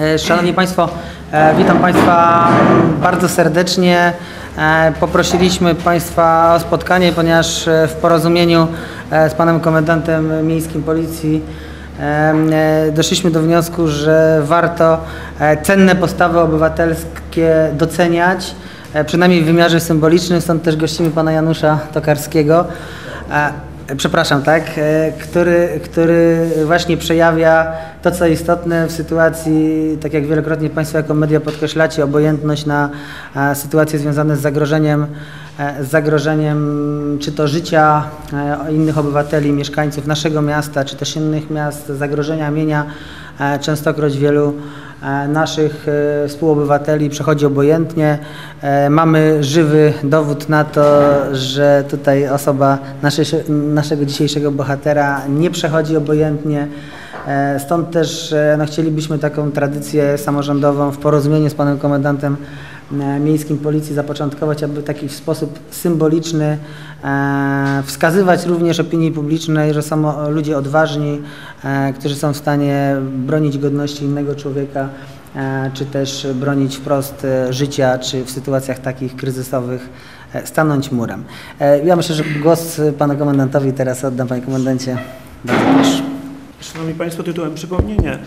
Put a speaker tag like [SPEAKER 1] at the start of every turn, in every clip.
[SPEAKER 1] E, Szanowni Państwo, e, witam Państwa bardzo serdecznie. E, Poprosiliśmy Państwa o spotkanie, ponieważ w porozumieniu z Panem Komendantem Miejskim Policji doszliśmy do wniosku, że warto cenne postawy obywatelskie doceniać, przynajmniej w wymiarze symbolicznym. Stąd też gościmy Pana Janusza Tokarskiego. Przepraszam, tak, e, który, który właśnie przejawia to, co istotne w sytuacji, tak jak wielokrotnie Państwo jako media podkreślacie, obojętność na e, sytuacje związane z zagrożeniem, e, z zagrożeniem czy to życia innych obywateli, mieszkańców naszego miasta, czy też innych miast, zagrożenia mienia. Częstokroć wielu naszych e, współobywateli przechodzi obojętnie. E, Mamy żywy dowód na to, że tutaj osoba naszej, naszego dzisiejszego bohatera nie przechodzi obojętnie. E, Stąd też e, no, chcielibyśmy taką tradycję samorządową w porozumieniu z panem komendantem e, miejskim policji zapoczątkować, aby w taki sposób symboliczny e, wskazywać również opinii publicznej, że są ludzie odważni, e, którzy są w stanie bronić godności innego człowieka, e, czy też bronić wprost życia, czy w sytuacjach takich kryzysowych stanąć murem. Ja myślę, że głos panu komendantowi teraz oddam, panie komendancie. Bardzo proszę.
[SPEAKER 2] Szanowni Państwo, tytułem przypomnienia.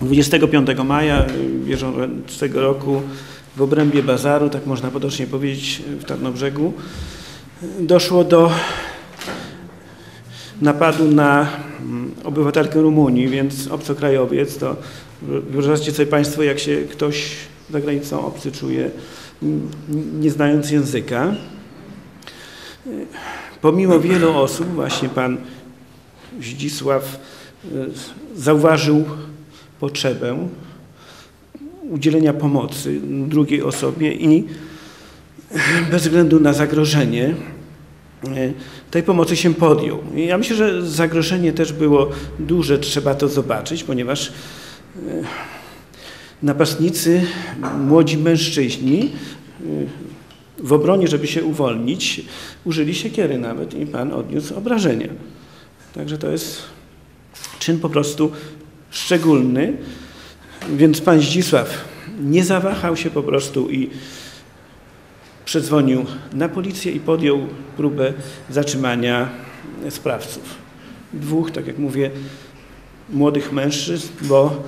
[SPEAKER 2] 25 maja bieżącego roku w obrębie bazaru, tak można potocznie powiedzieć, w Tarnobrzegu, doszło do napadu na mm, obywatelkę Rumunii, więc obcokrajowiec, to wyobraźcie sobie Państwo, jak się ktoś za granicą obcy czuje, mm, nie znając języka. Pomimo wielu osób, właśnie pan Zdzisław y, zauważył potrzebę udzielenia pomocy drugiej osobie i bez względu na zagrożenie y, tej pomocy się podjął. I ja myślę, że zagrożenie też było duże, trzeba to zobaczyć, ponieważ y, napastnicy, młodzi mężczyźni y, w obronie, żeby się uwolnić, użyli siekiery nawet i pan odniósł obrażenia. Także to jest czyn po prostu szczególny. Więc pan Zdzisław nie zawahał się po prostu i przedzwonił na policję i podjął próbę zatrzymania sprawców. Dwóch, tak jak mówię, młodych mężczyzn, bo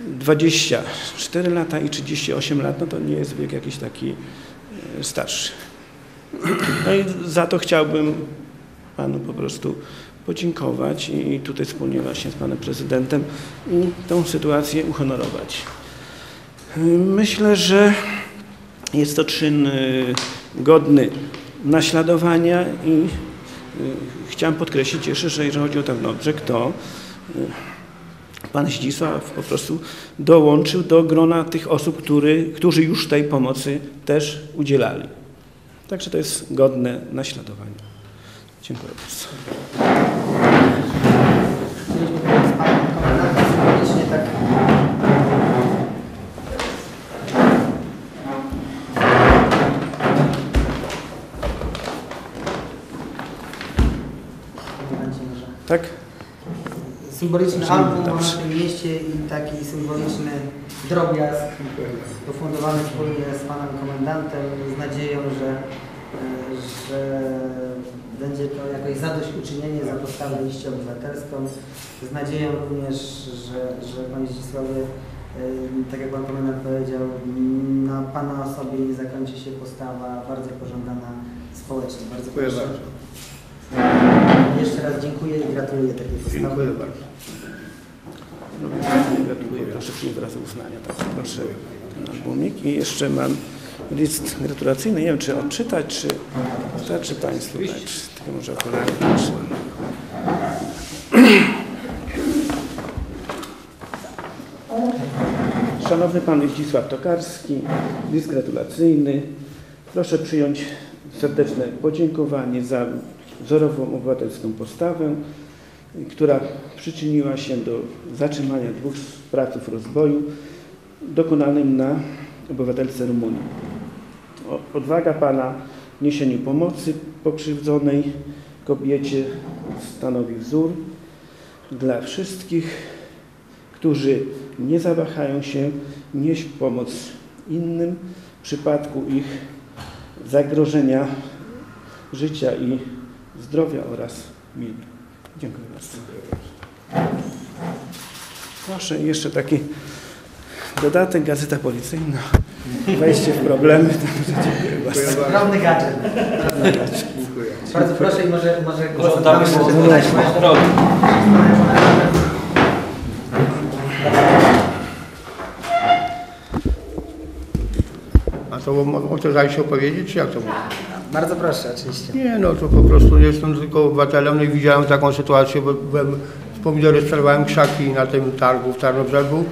[SPEAKER 2] 24 lata i 38 lat, no to nie jest wiek jakiś taki e, starszy. No i za to chciałbym panu po prostu podziękować i tutaj wspólnie właśnie z panem prezydentem i tą sytuację uhonorować. Myślę, że jest to czyn y, godny naśladowania i y, chciałem podkreślić jeszcze, że jeżeli chodzi o Tarnobrzeg, to y, pan Zdzisław po prostu dołączył do grona tych osób, który, którzy już tej pomocy też udzielali. Także to jest godne naśladowania. Dziękuję bardzo.
[SPEAKER 1] Z panem komendantem symbolicznie tak.
[SPEAKER 2] Tak?
[SPEAKER 1] Symboliczny album o
[SPEAKER 2] Dobrze.
[SPEAKER 1] naszym mieście i taki symboliczny drobiazg ufundowany wspólnie z panem komendantem z nadzieją, że, że będzie to jakoś zadośćuczynienie za postawę liście obywatelską. Z nadzieją również, że, że panie Zdzisławie, e, tak jak pan komendant powiedział, na pana osobie nie zakończy się postawa bardzo pożądana społecznie. Bardzo
[SPEAKER 3] Dziękuję
[SPEAKER 1] proszę.
[SPEAKER 3] bardzo.
[SPEAKER 1] Jeszcze raz dziękuję i gratuluję takiej postawy.
[SPEAKER 3] Dziękuję bardzo.
[SPEAKER 2] Gratuluję. Proszę przyjąć wyrazy uznania. Tak, proszę albumik. I jeszcze mam list gratulacyjny. Nie wiem, czy odczytać, czy starczy Państwu dać. Tylko może. Szanowny Pan Zdzisław Tokarski, list gratulacyjny. Proszę przyjąć serdeczne podziękowanie za wzorową obywatelską postawę, która przyczyniła się do zatrzymania dwóch sprawców rozboju dokonanym na obywatelce Rumunii. Odwaga Pana w niesieniu pomocy pokrzywdzonej kobiecie stanowi wzór dla wszystkich, którzy nie zawahają się nieść pomoc innym w przypadku ich zagrożenia życia i zdrowia oraz mienia. Dziękuję bardzo. Proszę, jeszcze taki dodatek, gazeta policyjna. Wejście w problemy. Także dziękuję bardzo.
[SPEAKER 1] Drobny gadżet.
[SPEAKER 3] Dziękuję.
[SPEAKER 1] Bardzo proszę i może, może głos
[SPEAKER 4] Oddamy.
[SPEAKER 3] A to o, o to zajście opowiedzieć, czy jak to było?
[SPEAKER 1] Bardzo proszę, oczywiście.
[SPEAKER 3] Nie, no to po prostu jestem tylko obywatelem, no i widziałem taką sytuację, bo byłem, w pomidory sprzedawałem krzaki na tym targu w Tarnobrzegu,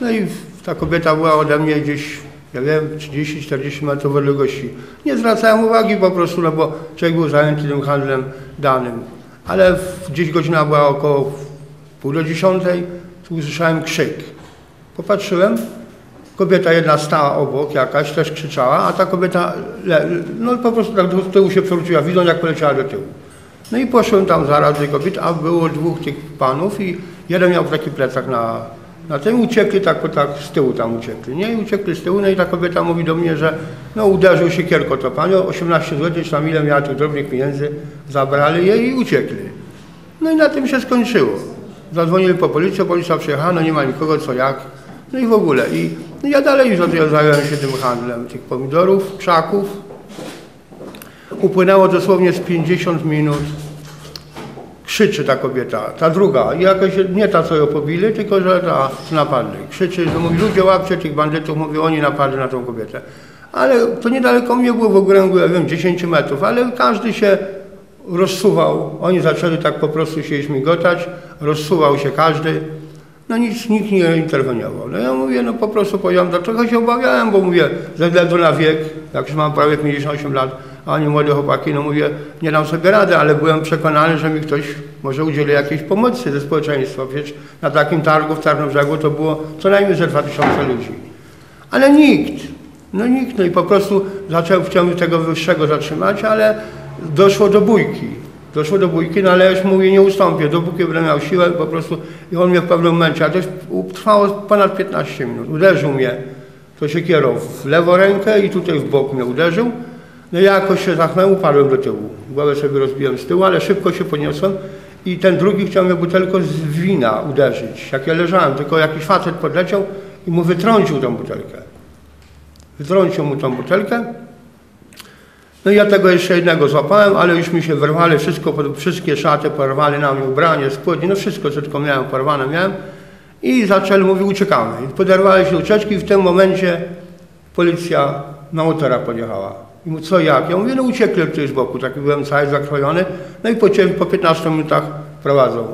[SPEAKER 3] no i ta kobieta była ode mnie gdzieś, ja wiem, 30-40 metrów odległości. Nie zwracałem uwagi po prostu, no bo człowiek był zajęty tym handlem danym. Ale gdzieś godzina była około pół do dziesiątej, tu usłyszałem krzyk. Popatrzyłem, Kobieta jedna stała obok, jakaś też krzyczała, a ta kobieta le, no po prostu tak do tyłu się przewróciła, widząc jak poleciała do tyłu. No i poszłem tam zaraz do tej kobiety, a było dwóch tych panów i jeden miał taki plecak na, na tym, uciekli tak, tak z tyłu tam uciekli, nie? I uciekli z tyłu, no i ta kobieta mówi do mnie, że no uderzył się kierko to panią, 18 zł, czy tam ile miała tych drobnych pieniędzy, zabrali jej i uciekli. No i na tym się skończyło. Zadzwonili po policję, policja przyjechała, no nie ma nikogo, co jak. No i w ogóle. I no ja dalej zająłem się tym handlem tych pomidorów, krzaków. Upłynęło dosłownie z 50 minut. Krzyczy ta kobieta, ta druga, i jakaś nie ta, co ją pobili, tylko że ta, napadli. Krzyczy, że mówi, ludzie łapcie tych bandytów, mówi, oni napadli na tą kobietę. Ale to niedaleko mnie było w okręgu, ja wiem, 10 metrów, ale każdy się rozsuwał. Oni zaczęli tak po prostu się śmigotać, rozsuwał się każdy. No nic, nikt nie interweniował. No ja mówię, no po prostu powiedziałem, dlaczego się obawiałem, bo mówię, ze względu na wiek, jak już mam prawie 58 lat, a oni młode chłopaki, no mówię, nie dam sobie rady, ale byłem przekonany, że mi ktoś może udzieli jakiejś pomocy ze społeczeństwa. Przecież na takim targu w Tarnobrzegu to było co najmniej ze 2000 ludzi. Ale nikt, no nikt, no i po prostu zaczął chciałem tego wyższego zatrzymać, ale doszło do bójki. Doszło do bójki, no ale już mówię, nie ustąpię, dopóki będę miał siłę po prostu i on mnie w pewnym momencie, a to trwało ponad 15 minut, uderzył mnie, to się kierał w lewą rękę i tutaj w bok mnie uderzył. No ja jakoś się zachnąłem, upadłem do tyłu. Głowę sobie rozbiłem z tyłu, ale szybko się podniosłem i ten drugi chciał mnie butelką z wina uderzyć. Jak ja leżałem, tylko jakiś facet podleciał i mu wytrącił tą butelkę. Wytrącił mu tą butelkę. No i ja tego jeszcze jednego złapałem, ale już mi się wyrwali, wszystko, wszystkie szaty porwali na mnie, ubranie, spodnie, no wszystko, co tylko miałem, porwane miałem. I zaczęli, mówi, uciekamy. I poderwali się ucieczki i w tym momencie policja na motora podjechała. I mówi, co jak? Ja mówię, no uciekli tutaj z boku, taki byłem cały zakrwawiony. No i po, po 15 minutach prowadzą.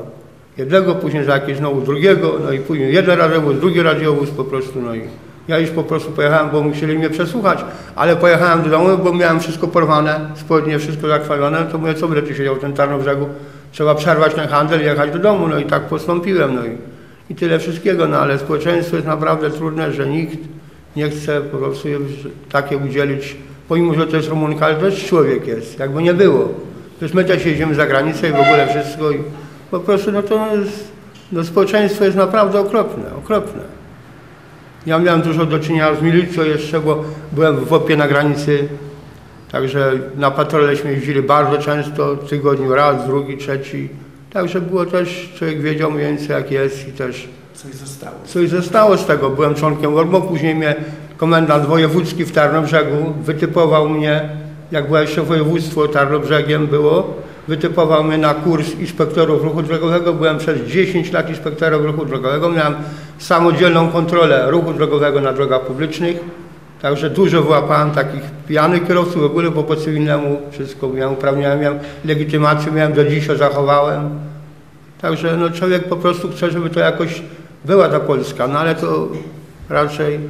[SPEAKER 3] Jednego, później za jakieś znowu drugiego, no i później jeden radiowóz, drugi radiowóz po prostu, no i ja już po prostu pojechałem, bo musieli mnie przesłuchać, ale pojechałem do domu, bo miałem wszystko porwane, spodnie, wszystko zakrwawione, to mówię, co będę siedział w tym Tarnobrzegu, trzeba przerwać ten handel i jechać do domu, no i tak postąpiłem, no i, i tyle wszystkiego, no ale społeczeństwo jest naprawdę trudne, że nikt nie chce po prostu takie udzielić, pomimo, że to jest Rumunka, ale też człowiek jest, jakby nie było. Przecież my też jeździmy za granicę i w ogóle wszystko i po prostu, no to jest, no społeczeństwo jest naprawdę okropne, okropne. Ja miałem dużo do czynienia z milicją jeszcze, bo byłem w OPie na granicy, także na patroleśmy jeździli bardzo często, w tygodniu raz, drugi, trzeci. Także było też, człowiek wiedział mniej więcej jak jest i też
[SPEAKER 2] Coś zostało.
[SPEAKER 3] coś zostało z tego. Byłem członkiem ORMO, później mnie komendant wojewódzki w Tarnobrzegu wytypował mnie, jak było jeszcze województwo Tarnobrzegiem było, wytypował mnie na kurs inspektorów ruchu drogowego. Byłem przez 10 lat inspektorem ruchu drogowego. Miałem samodzielną kontrolę ruchu drogowego na drogach publicznych. Także dużo wyłapałem takich pijanych kierowców w ogóle, bo po cywilnemu wszystko miałem uprawnienia, miałem legitymację, miałem do dziś zachowałem. Także no, człowiek po prostu chce, żeby to jakoś była ta Polska, no ale to raczej